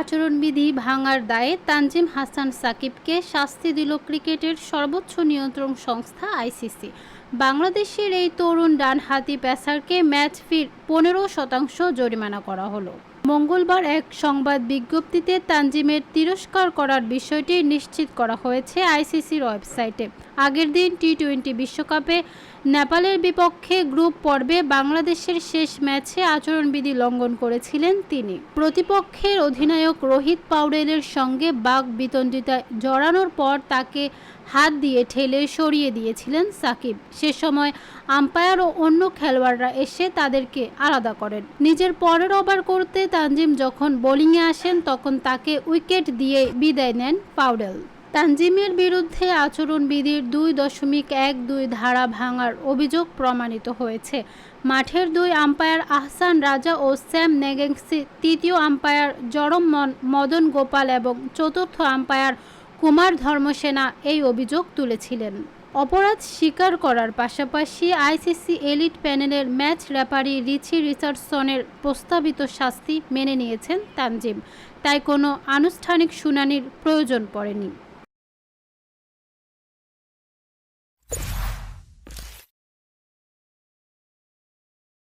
আচরণবিধি ভাঙার দায়ে তানজিম হাসান সাকিবকে শাস্তি দিল ক্রিকেটের সর্বোচ্চ নিয়ন্ত্রণ সংস্থা আইসিসি। বাংলাদেশের এই তরুণ ডানহাতি পেসারকে ম্যাচ ফির পনেরো শতাংশ জরিমানা করা হলো। মঙ্গলবার এক সংবাদ বিজ্ঞপ্তিতে তানজিমের তিরস্কার করার বিষয়টি নিশ্চিত করা হয়েছে আইসিসির ওয়েবসাইটে। আগের দিন টি টোয়েন্টি বিশ্বকাপে নেপালের বিপক্ষে গ্রুপ পর্বে বাংলাদেশের শেষ ম্যাচে আচরণবিধি লঙ্ঘন করেছিলেন তিনি। প্রতিপক্ষের অধিনায়ক রোহিত পাউডেলের সঙ্গে বাঘ বিতণ্ডিতায় জড়ানোর পর তাকে হাত দিয়ে ঠেলে সরিয়ে দিয়েছিলেন সাকিব। সে সময় আম্পায়ার ও অন্য খেলোয়াড়রা এসে তাদেরকে আলাদা করেন। নিজের পরের ওভার করতে তানজিম যখন বোলিংয়ে আসেন, তখন তাকে উইকেট দিয়ে বিদায় নেন পাউডেল তানজিমের বিরুদ্ধে আচরণবিধির দুই দশমিক এক দুই ধারা ভাঙার অভিযোগ প্রমাণিত হয়েছে। মাঠের দুই আম্পায়ার আহসান রাজা ও স্যাম নেগেন্সি তৃতীয় আম্পায়ার জরম মদন গোপাল এবং চতুর্থ আম্পায়ার কুমার ধর্মসেনা এই অভিযোগ তুলেছিলেন। অপরাধ স্বীকার করার পাশাপাশি আইসিসি এলিট প্যানেলের ম্যাচ রেফারি রিচি রিচার্ডসনের প্রস্তাবিত শাস্তি মেনে নিয়েছেন তানজিম। তাই কোনো আনুষ্ঠানিক শুনানির প্রয়োজন পড়েনি।